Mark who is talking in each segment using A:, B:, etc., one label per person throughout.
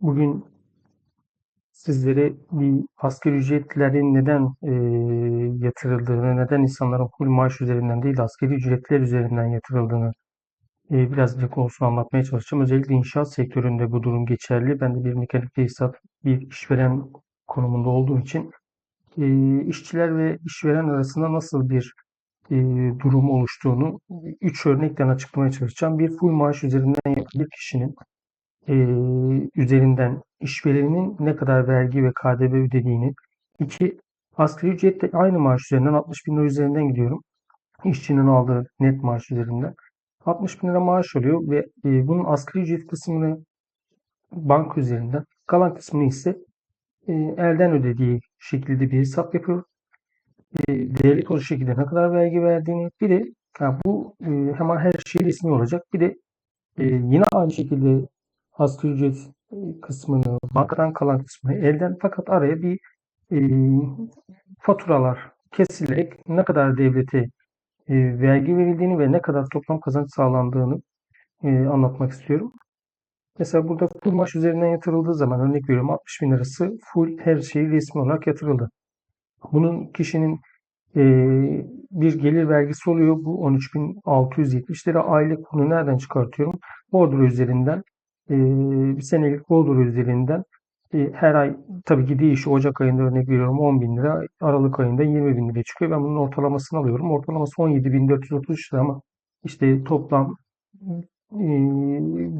A: Bugün sizlere bir asgari ücretlerin neden e, yatırıldığını, neden insanların full maaş üzerinden değil asgari ücretler üzerinden yatırıldığını e, birazcık olsun anlatmaya çalışacağım. Özellikle inşaat sektöründe bu durum geçerli. Ben de bir mekanik tesisat, bir işveren konumunda olduğum için e, işçiler ve işveren arasında nasıl bir e, durum oluştuğunu üç örnekten açıklamaya çalışacağım. Bir full maaş üzerinden bir kişinin e, üzerinden işverenin ne kadar vergi ve KDV ödediğini. iki asgari ücretle aynı maaş üzerinden 60 bin lira üzerinden gidiyorum. İşçinin aldığı net maaş üzerinden. 60 bin lira maaş oluyor ve e, bunun asgari ücret kısmını bank üzerinden, kalan kısmını ise e, elden ödediği şekilde bir hesap yapıyor. E, devlet o şekilde ne kadar vergi verdiğini, bir de yani bu e, hemen her şey resmi olacak. Bir de e, yine aynı şekilde asgari ücret kısmını, bankadan kalan kısmını elden fakat araya bir e, faturalar kesilerek ne kadar devlete e, vergi verildiğini ve ne kadar toplam kazanç sağlandığını e, anlatmak istiyorum. Mesela burada full üzerinden yatırıldığı zaman örnek veriyorum 60 bin lirası full her şeyi resmi olarak yatırıldı. Bunun kişinin e, bir gelir vergisi oluyor. Bu 13.670 lira aylık. Bunu nereden çıkartıyorum? Bordro üzerinden bir senelik bordro üzerinden e, her ay tabii ki değişiyor. Ocak ayında örnek veriyorum 10 bin lira. Aralık ayında 20 bin lira çıkıyor. Ben bunun ortalamasını alıyorum. Ortalaması 17.433 lira ama işte toplam e,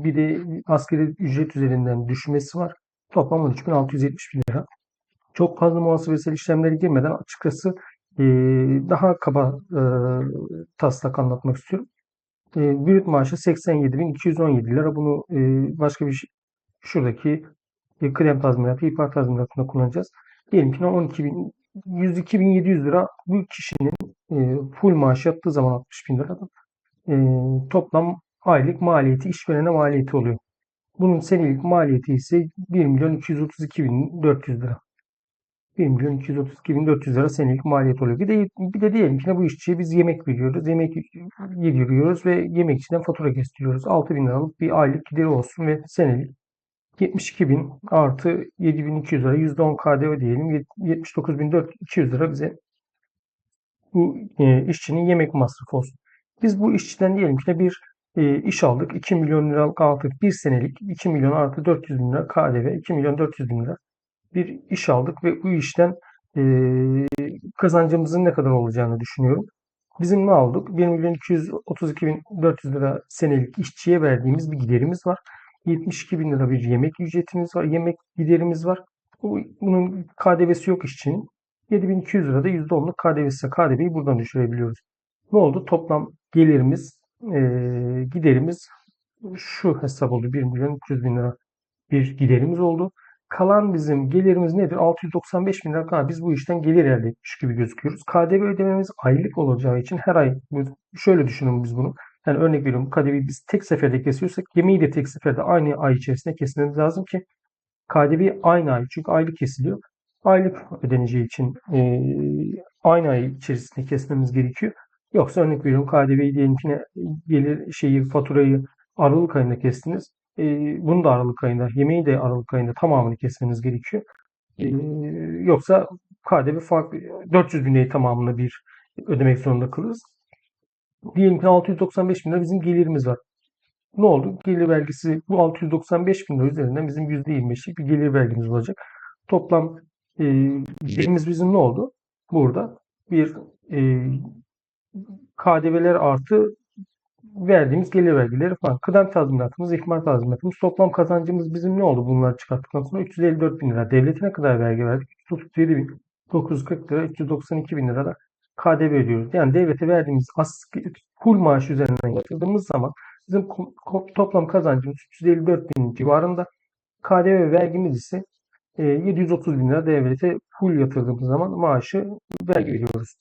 A: bir de askeri ücret üzerinden düşmesi var. Toplam 13.670 lira. Çok fazla muhasebesel işlemlere girmeden açıkçası e, daha kaba taslak anlatmak istiyorum. E, brüt maaşı 87.217 lira. Bunu e, başka bir şey, şuradaki e, krem tazminatı, ihbar tazminatında kullanacağız. Diyelim ki 12.000 102.700 lira bu kişinin e, full maaş yaptığı zaman 60 bin lira e, toplam aylık maliyeti işverene maliyeti oluyor. Bunun senelik maliyeti ise 1 milyon 232 bin 400 lira. 1 milyon 232 bin 400 lira senelik maliyet oluyor. Bir de, bir de diyelim ki bu işçiye biz yemek veriyoruz. Yemek yediriyoruz ve yemek içinden fatura kestiriyoruz. 6 bin liralık bir aylık gideri olsun ve senelik 72 bin artı 7200 lira %10 KDV diyelim 79.200 lira bize bu e, işçinin yemek masrafı olsun. Biz bu işçiden diyelim ki bir e, iş aldık. 2 milyon liralık aldık. Bir senelik 2 milyon artı 400 bin lira KDV 2 milyon 400 bin lira bir iş aldık ve bu işten e, kazancımızın ne kadar olacağını düşünüyorum. Bizim ne aldık? 1 milyon 232 bin 400 lira senelik işçiye verdiğimiz bir giderimiz var. 72 bin lira bir yemek ücretimiz var. Yemek giderimiz var. Bunun KDV'si yok işçinin. 7200 lirada %10'luk KDV'si. KDV'yi buradan düşürebiliyoruz. Ne oldu? Toplam gelirimiz, e, giderimiz şu hesap oldu. 1 milyon 300 bin lira bir giderimiz oldu. Kalan bizim gelirimiz nedir? 695 bin lira kadar biz bu işten gelir elde etmiş gibi gözüküyoruz. KDV ödememiz aylık olacağı için her ay şöyle düşünün biz bunu. Yani örnek veriyorum KDV'yi biz tek seferde kesiyorsak yemeği de tek seferde aynı ay içerisinde kesmemiz lazım ki KDV aynı ay çünkü aylık kesiliyor. Aylık ödeneceği için e, aynı ay içerisinde kesmemiz gerekiyor. Yoksa örnek veriyorum KDV'yi diyelim ki gelir şeyi faturayı Aralık ayında kestiniz. E, bunu da Aralık ayında, yemeği de Aralık ayında tamamını kesmeniz gerekiyor. E, yoksa KDV farklı 400 bin lirayı tamamını bir ödemek zorunda kalırız. Diyelim ki 695 bin lira bizim gelirimiz var. Ne oldu? Gelir vergisi bu 695 bin lira üzerinden bizim %25'lik bir gelir vergimiz olacak. Toplam e, gelirimiz bizim ne oldu? Burada bir e, KDV'ler artı verdiğimiz gelir vergileri falan. Kıdem tazminatımız, ihmal tazminatımız. Toplam kazancımız bizim ne oldu bunları çıkarttıktan sonra? 354 bin lira. Devletine kadar vergi verdik? 337 bin 940 lira, 392 bin lira da KDV ödüyoruz. Yani devlete verdiğimiz asgari full maaş üzerinden yatırdığımız zaman bizim toplam kazancımız 354 bin civarında. KDV vergimiz ise 730 e, bin lira devlete full yatırdığımız zaman maaşı vergi veriyoruz.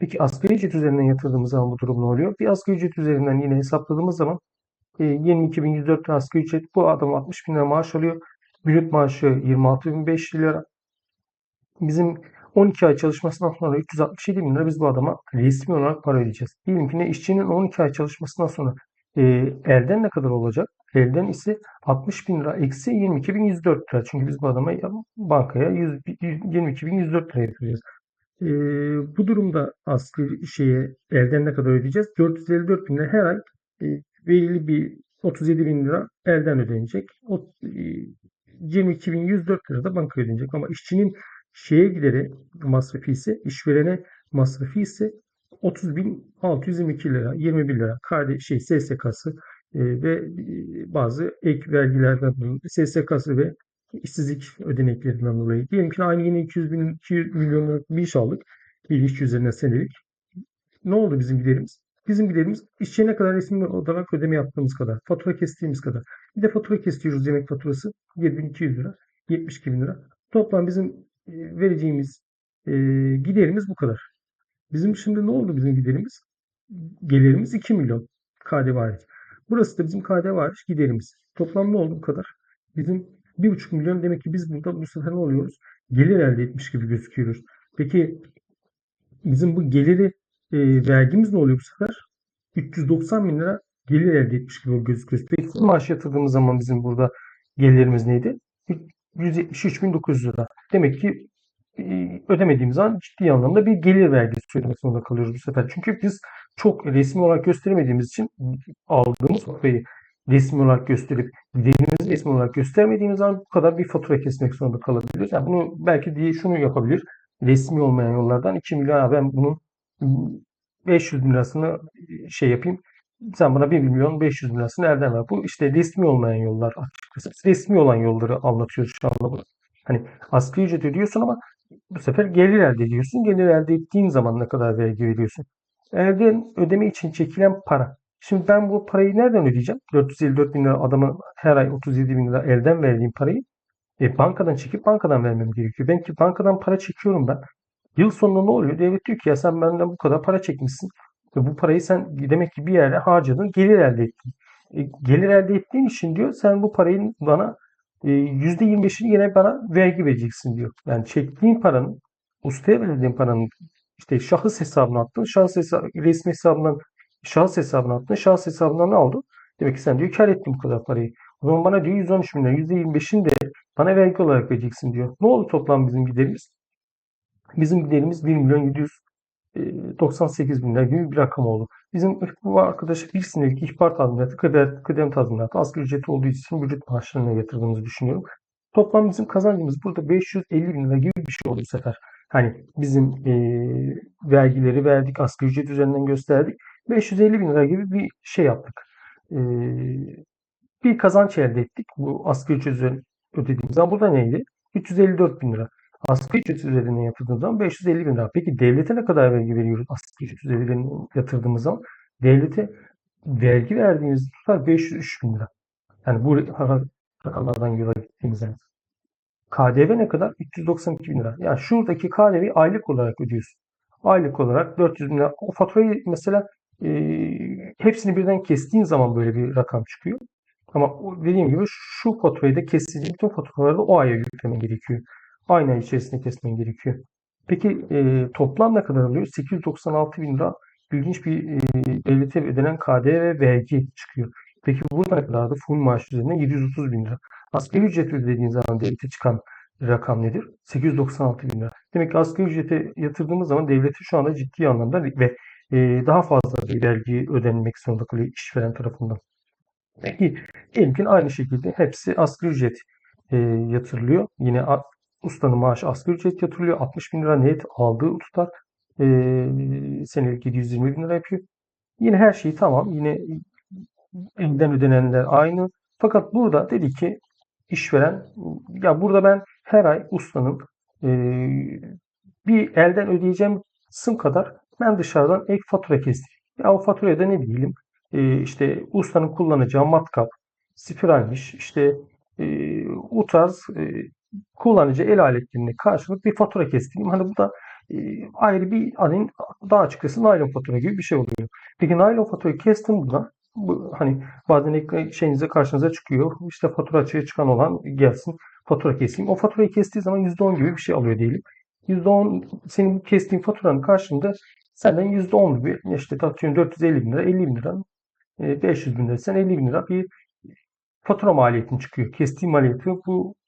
A: Peki asgari ücret üzerinden yatırdığımız zaman bu durum ne oluyor? Bir asgari ücret üzerinden yine hesapladığımız zaman e, 22.104 lira asgari ücret bu adam 60 bin lira maaş alıyor. Brüt maaşı 26.500 lira. Bizim 12 ay çalışmasından sonra 367 bin lira biz bu adama resmi olarak para ödeyeceğiz. Diyelim ki ne işçinin 12 ay çalışmasından sonra E, elden ne kadar olacak? Elden ise 60 bin lira eksi 22 bin 104 lira. Çünkü biz bu adama bankaya 100, 22 bin 104 lira yapacağız. E, bu durumda asgari şeye elden ne kadar ödeyeceğiz? 454 bin lira her ay e, belirli bir 37 bin lira elden ödenecek. O, e, 22.104 lira da banka ödenecek. Ama işçinin şeye gideri masrafı ise işverene masrafı ise 30.622 lira, 21 lira KD şey SSK'sı e, ve bazı ek vergilerden SSK'sı ve işsizlik ödeneklerinden dolayı. Diyelim ki aynı yine 200 bin 200 milyonluk bir iş aldık. Bir işçi üzerine senelik. Ne oldu bizim giderimiz? Bizim giderimiz işçiye ne kadar resmi olarak ödeme yaptığımız kadar. Fatura kestiğimiz kadar. Bir de fatura kesiyoruz yemek faturası. 7200 lira. 72 bin lira. Toplam bizim e, vereceğimiz e, giderimiz bu kadar. Bizim şimdi ne oldu bizim giderimiz? Gelirimiz 2 milyon KDV. Burası da bizim KDV giderimiz. Toplam ne oldu bu kadar? Bizim 1,5 milyon demek ki biz burada bu sefer ne oluyoruz? Gelir elde etmiş gibi gözüküyoruz. Peki bizim bu geliri e, vergimiz ne oluyor bu sefer? 390 bin lira gelir elde etmiş gibi gözüküyoruz. Peki maaş yatırdığımız zaman bizim burada gelirimiz neydi? 173.900 lira. Demek ki e, ödemediğimiz zaman ciddi anlamda bir gelir vergisi ödemek zorunda kalıyoruz bu sefer. Çünkü biz çok resmi olarak gösteremediğimiz için aldığımız faturayı resmi olarak gösterip giderimizi resmi olarak göstermediğimiz zaman bu kadar bir fatura kesmek zorunda kalabiliriz. Yani bunu belki diye şunu yapabilir. Resmi olmayan yollardan 2 milyon ben bunun 500 bin lirasını şey yapayım. Sen bana 1 milyon 500 bin lirasını nereden ver? Bu işte resmi olmayan yollar açıkçası. Resmi olan yolları anlatıyoruz şu anda burada. Hani asgari ücret ödüyorsun ama bu sefer gelir elde ediyorsun. Gelir elde ettiğin zaman ne kadar vergi veriyorsun? Elde ödeme için çekilen para. Şimdi ben bu parayı nereden ödeyeceğim? 454 bin lira adamın her ay 37 bin lira elden verdiğim parayı e, bankadan çekip bankadan vermem gerekiyor. Ben ki bankadan para çekiyorum ben. Yıl sonunda ne oluyor? Devlet diyor ki ya sen benden bu kadar para çekmişsin. Ve bu parayı sen demek ki bir yere harcadın, gelir elde ettin. E, gelir elde ettiğin için diyor sen bu parayı bana e, %25'ini yine bana vergi vereceksin diyor. Yani çektiğin paranın, ustaya verdiğin paranın işte şahıs hesabına attın, şahıs hesabı, resmi hesabından şahıs hesabına attın, şahıs hesabından ne oldu? Demek ki sen diyor kar ettin bu kadar parayı. O zaman bana diyor 113 milyon, %25'ini de bana vergi olarak vereceksin diyor. Ne oldu toplam bizim giderimiz? Bizim giderimiz 1 milyon 798 bin lira gibi bir rakam oldu. Bizim bu arkadaş bir senelik ihbar tazminatı, kıdem, kıdem tazminatı, asgari ücreti olduğu için ücret maaşlarına yatırdığımızı düşünüyorum. Toplam bizim kazancımız burada 550 bin lira gibi bir şey oldu bu sefer. Hani bizim e, vergileri verdik, asgari ücret üzerinden gösterdik. 550 bin lira gibi bir şey yaptık. E, bir kazanç elde ettik. Bu asgari ücret üzerinden ödediğimiz zaman burada neydi? 354 bin lira. Asgari ücret üzerinden yatırdığımız zaman 550 bin lira. Peki devlete ne kadar vergi veriyoruz asgari ücret üzerinden yatırdığımız zaman? Devlete vergi verdiğimiz tutar 503 bin lira. Yani bu rakamlardan yola gittiğimiz zaman. KDV ne kadar? 392 bin lira. Yani şuradaki KDV'yi aylık olarak ödüyorsun. Aylık olarak 400 bin lira. O faturayı mesela e, hepsini birden kestiğin zaman böyle bir rakam çıkıyor. Ama dediğim gibi şu faturayı da kestiğin bütün faturaları da o aya yüklemen gerekiyor. Aynı ay içerisinde kesmen gerekiyor. Peki e, toplam ne kadar alıyor? 896 bin lira ilginç bir e, devlete ödenen KDV ve vergi çıkıyor. Peki burada ne kadardı? Full maaş üzerine 730 bin lira. Asgari ücret ödediğin zaman devlete çıkan rakam nedir? 896 bin lira. Demek ki asgari ücrete yatırdığımız zaman devlete şu anda ciddi anlamda ve daha fazla bir vergi ödenmek zorunda kalıyor işveren tarafından. Peki diyelim ki aynı şekilde hepsi asgari ücret e, yatırılıyor. Yine ustanın maaşı asgari ücret yatırılıyor. 60 bin lira net aldığı tutar. E, senelik 720 bin lira yapıyor. Yine her şey tamam. Yine elden ödenenler aynı. Fakat burada dedi ki işveren ya burada ben her ay ustanın e, bir elden ödeyeceğim kısım kadar ben dışarıdan ek fatura kestireyim. Ya o faturaya da ne diyelim e, işte ustanın kullanacağı matkap, spiralmiş, işte e, o tarz e, kullanıcı el aletlerine karşılık bir fatura kestireyim. Hani bu da e, ayrı bir hani daha açıkçası naylon fatura gibi bir şey oluyor. Peki naylon faturayı kestim burada. Bu, hani bazen ekran şeyinize karşınıza çıkıyor. İşte fatura açığa çıkan olan gelsin fatura keseyim. O faturayı kestiği zaman %10 gibi bir şey alıyor diyelim. %10 senin kestiğin faturanın karşında senden %10 bir işte atıyorum 450 bin lira 50 bin lira e, 500 bin lira sen 50 bin lira bir fatura maliyetin çıkıyor. Kestiğin maliyeti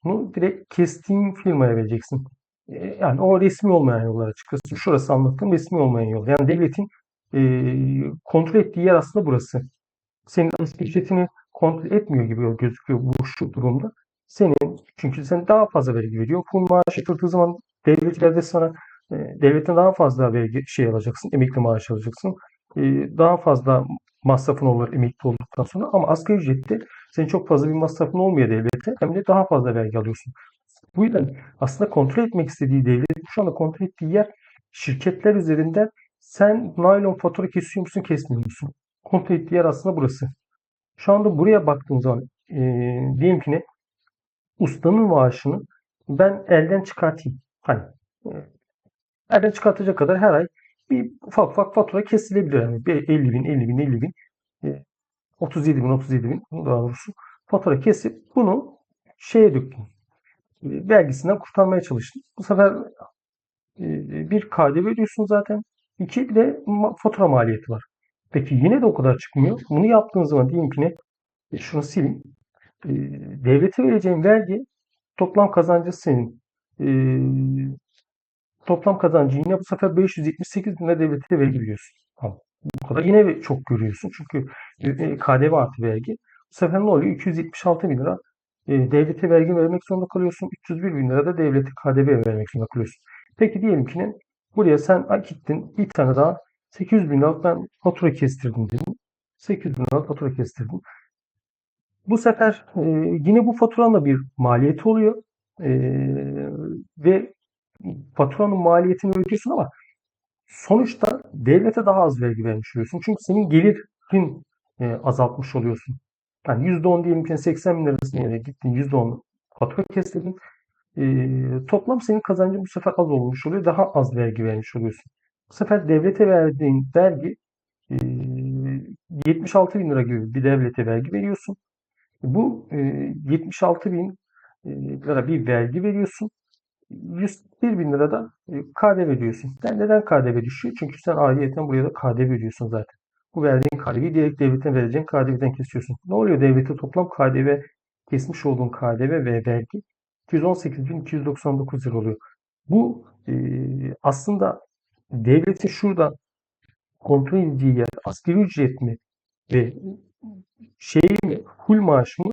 A: bunu direkt kestiğin firmaya vereceksin. E, Yani o resmi olmayan yollar açıkçası. Şurası anlattığım resmi olmayan yol. Yani devletin e, kontrol ettiği yer aslında burası. Senin ücretini kontrol etmiyor gibi gözüküyor bu şu durumda. Senin çünkü sen daha fazla vergi veriyor. Full maaş yatırdığı zaman devletlerde sana e, daha fazla vergi şey alacaksın. Emekli maaş alacaksın. Daha fazla masrafın olur emekli olduktan sonra ama asgari ücrette senin çok fazla bir masrafın olmuyor devlete hem de daha fazla vergi alıyorsun. Bu yüzden aslında kontrol etmek istediği devlet şu anda kontrol ettiği yer şirketler üzerinden sen naylon fatura kesiyor musun kesmiyor musun? Kontrol ettiği yer aslında burası. Şu anda buraya baktığım zaman e, diyelim ki ne? Ustanın maaşını ben elden çıkartayım. Hani elden çıkartacak kadar her ay bir ufak ufak fatura kesilebilir. Yani bir 50 bin, 50 bin, 50 bin, e, 37 bin, 37 bin daha doğrusu fatura kesip bunu şeye döktüm. E, vergisinden kurtarmaya çalıştım. Bu sefer e, bir KDV ödüyorsun zaten. İki bir de fatura maliyeti var. Peki yine de o kadar çıkmıyor. Bunu yaptığın zaman diyelim ki ne? E, Şunu sileyim. E, devlete vereceğin vergi toplam kazancı senin. Toplam kazancı yine bu sefer 578 bin devlete vergi veriyorsun. Tamam. Bu kadar yine çok görüyorsun. Çünkü e, e, KDV artı vergi. Bu sefer ne oluyor? 276 bin lira e, devlete vergi vermek zorunda kalıyorsun. 301 bin lira da devlete KDV vermek zorunda kalıyorsun. Peki diyelim ki ne? Buraya sen gittin bir tane daha 800 bin liralık ben fatura kestirdim dedim. 800 bin liralık fatura kestirdim. Bu sefer e, yine bu faturanın da bir maliyeti oluyor. E, ve faturanın maliyetini ödüyorsun ama sonuçta devlete daha az vergi vermiş oluyorsun. Çünkü senin gelirin e, azaltmış oluyorsun. Yani %10 diyelim ki 80 bin lirasını yere gittin %10 fatura kestirdin. E, toplam senin kazancın bu sefer az olmuş oluyor. Daha az vergi vermiş oluyorsun. Bu sefer devlete verdiğin vergi e, 76 bin lira gibi bir devlete vergi veriyorsun. Bu e, 76 bin e, lira bir vergi veriyorsun. 101 bin lira da e, KDV ödüyorsun. Yani neden KDV düşüyor? Çünkü sen ayrıyeten buraya da KDV ödüyorsun zaten. Bu verdiğin KDV'yi direkt devlete vereceğin KDV'den kesiyorsun. Ne oluyor? Devlete toplam KDV kesmiş olduğun KDV ve vergi 218.299 lira oluyor. Bu e, aslında devletin şurada kontrol edeceği yer asgari ücret mi ve şey mi, full maaş mı?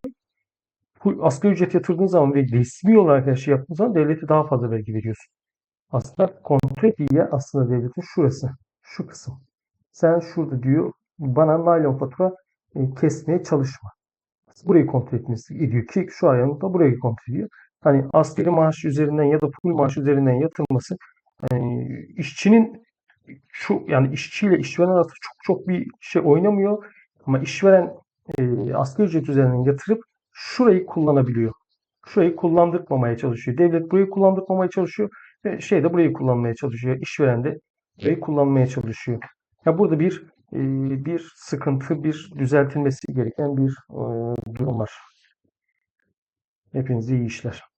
A: Asgari ücret yatırdığın zaman ve resmi olarak her şey yaptığın zaman devlete daha fazla vergi veriyorsun. Aslında kontrol yer aslında devletin şurası. Şu kısım. Sen şurada diyor bana naylon fatura e, kesmeye çalışma. Burayı kontrol etmesi ediyor ki şu ayağında burayı kontrol ediyor. Hani asgari maaş üzerinden ya da full maaş üzerinden yatırılması yani işçinin şu yani işçiyle işveren arasında çok çok bir şey oynamıyor. Ama işveren e, asgari ücret üzerinden yatırıp şurayı kullanabiliyor. Şurayı kullandırmamaya çalışıyor. Devlet burayı kullandırmamaya çalışıyor ve şey de burayı kullanmaya çalışıyor. İşveren de burayı kullanmaya çalışıyor. Ya burada bir e, bir sıkıntı, bir düzeltilmesi gereken bir e, durum var. Hepinize iyi işler.